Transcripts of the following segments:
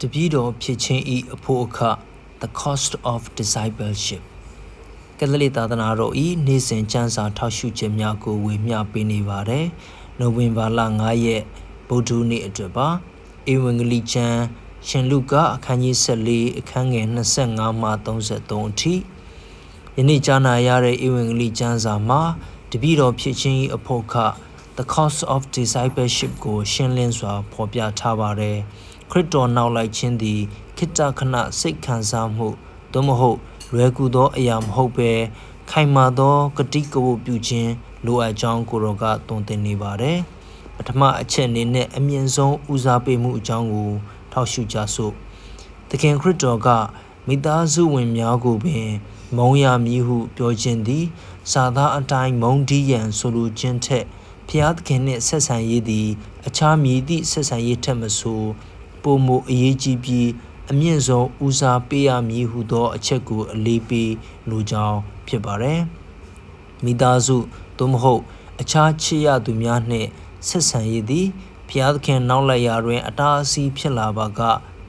တပည့်တော်ဖြစ်ခြင်းဤအဖို့အခ the cost of discipleship ကက်သလစ်သာသနာတော်ဤနေ့စဉ်ကျမ်းစာထောက်ရှုခြင်းများကိုဝေမျှပေးနေပါတယ်နိုဝင်ဘာလ9ရက်ဗုဒ္ဓနေ့အတွက်ပါဧဝံဂေလိကျမ်းရှင်လုကာအခန်းကြီး14အခန်းငယ်25မှ33အထိယနေ့ကြားနာရတဲ့ဧဝံဂေလိကျမ်းစာမှာတပည့်တော်ဖြစ်ခြင်းဤအဖို့အခ the cost of discipleship ကိုရှင်းလင်းစွာဖော်ပြထားပါတယ်ခရစ်တော်နောက်လိုက်ခြင်းသည်ခိတ္တခဏစိတ်ခံစားမှုသို့မဟုတ်လွယ်ကူသောအရာမဟုတ်ဘဲခိုင်မာသောဂတိကဝတ်ပြုခြင်းလိုအပ်ကြောင်းကိုရောကသွန်သင်နေပါတယ်ပထမအချက်အနေနဲ့အမြင့်ဆုံးဦးစားပေးမှုအကြောင်းကို ထောက်ရှုကြစို့သခင်ခရစ်တော်ကမိသားစုဝင်များကိုပင် မုံရမည်ဟု ပြောခြင်းသည်စာသားအတိုင်းမုံဒီရန်ဆိုလိုခြင်းထက် ဖျားသခင်နှင့်ဆက်ဆံရေးသည် အခြားမည်သည့်ဆက်ဆံရေးထက်မဆိုပိုမိုအရေးကြီးပြီးအမြင့်ဆုံးဦးစားပေးရမည်ဟုသော အချက်ကိုအလေးပေးလိုကြောင်းဖြစ်ပါတယ်။မိသားစုသို့မဟုတ် အခြားချစ်ရသူများနှင့်ဆက်ဆံရေးသည်ဖျားသခင်နောက်လိုက်ရာတွင် အတားအဆီးဖြစ်လာပါက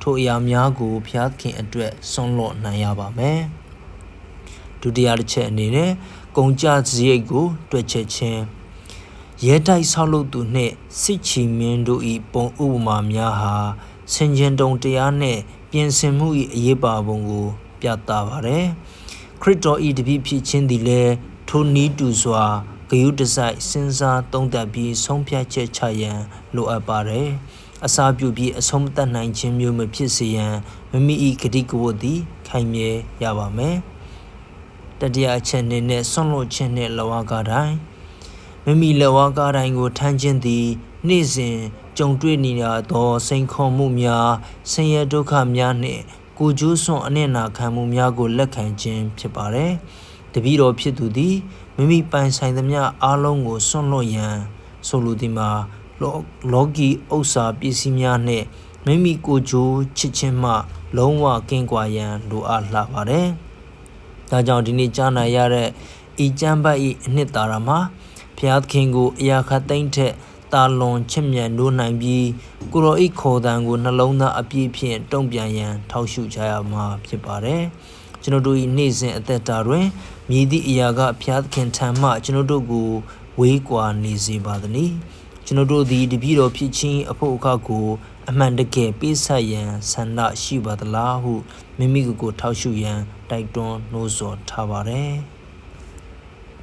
ထိုအရာများကိုဖျားသခင်အတွက်ဆွန့်လွတ်နိုင်ရပါမယ်။ဒုတိယတစ်ချက်အနေနဲ့ကုံကြစရိတ်ကို တွက်ချက်ခြင်း ရဲတိုက်ဆောက်လုပ်သူနှင့်စစ်ချီမင်းတို့၏ပုံဥပမာများဟာဆင်ခြင်တုံတရားနှင့်ပြင်ဆင်မှု၏အရေးပါပုံကို ပြသပါသည်ခရစ်တော်၏တပည့်ဖြစ်ခြင်းသည်လည်းထိုနည်းတူစွာဂယုတစိုက်စဉ်းစားသုံးသပ်ပြီးဆုံးဖြတ်ချက်ချရန်လိုအပ်ပါတယ်အစာပြုပြီးအဆုံးမသတ်နိုင်ခြင်းမျိုးမဖြစ်စေရန်မမိ၏ဂတိကဝတ်သည်ခိုင်မြဲရပါမယ်တတိယအချက်အနေနဲ့ဆွန့်လွတ်ခြင်းနှင့်လဝါကတိုင်း မိမိလက်ဝါးကားတိုင်းကိုထမ်းခြင်းသည်နေ့စဉ်ကြုံတွေ့နေရသောစိန်ခေါ်မှုများဆင်းရဲဒုက္ခများနှင့်ကိုကျိုးစွန့်အနစ်နာခံမှုများကိုလက်ခံခြင်းဖြစ်ပါတယ်။တပည့်တော်ဖြစ်သူသည်မိမိပိုင်ဆိုင်သမျှအားလုံးကိုစွန့်လွတ်ရန်ဆိုလိုသည်မှာလောကီဥစ္စာပစ္စည်းများနှင့်မိမိကိုယ်ကျိုးချစ်ခြင်းမှ လုံးဝကင်းကွာရန်လိုအပ်လာပါတယ်။ဒါကြောင့်ဒီနေ့ကြားနာရတဲ့ဤကျမ်းပတ်၏အနှစ်သာရမှာ ဘုရားသခင်ကိုအရာခတ်သိမ့်ထက်တာလွန်ချစ်မြတ်နိုးနိုင်ပြီးကိုရောဤခေါ်တန်ကိုနှလုံးသားအပြည့်ဖြင့်တုံ့ပြန်ရန်ထောက်ရှုကြရမှာဖြစ်ပါတယ်။ကျွန်တော်တို့၏နေ့စဉ်အသက်တာတွင်မြည်သည့်အရာကဘုရားသခင်ထံမှကျွန်တော်တို့ကိုဝေးကွာနေစေပါသတည်း။ကျွန်တော်တို့သည်တပည့်တော်ဖြစ်ခြင်းအဖို့အခါကိုအမှန်တကယ်ပေးဆက်ရန်ဆန္ဒရှိပါသလားဟုမိမိကိုယ်ကိုထောက်ရှုရန်တိုက်တွန်းနှိုးဆော်ထားပါတယ်။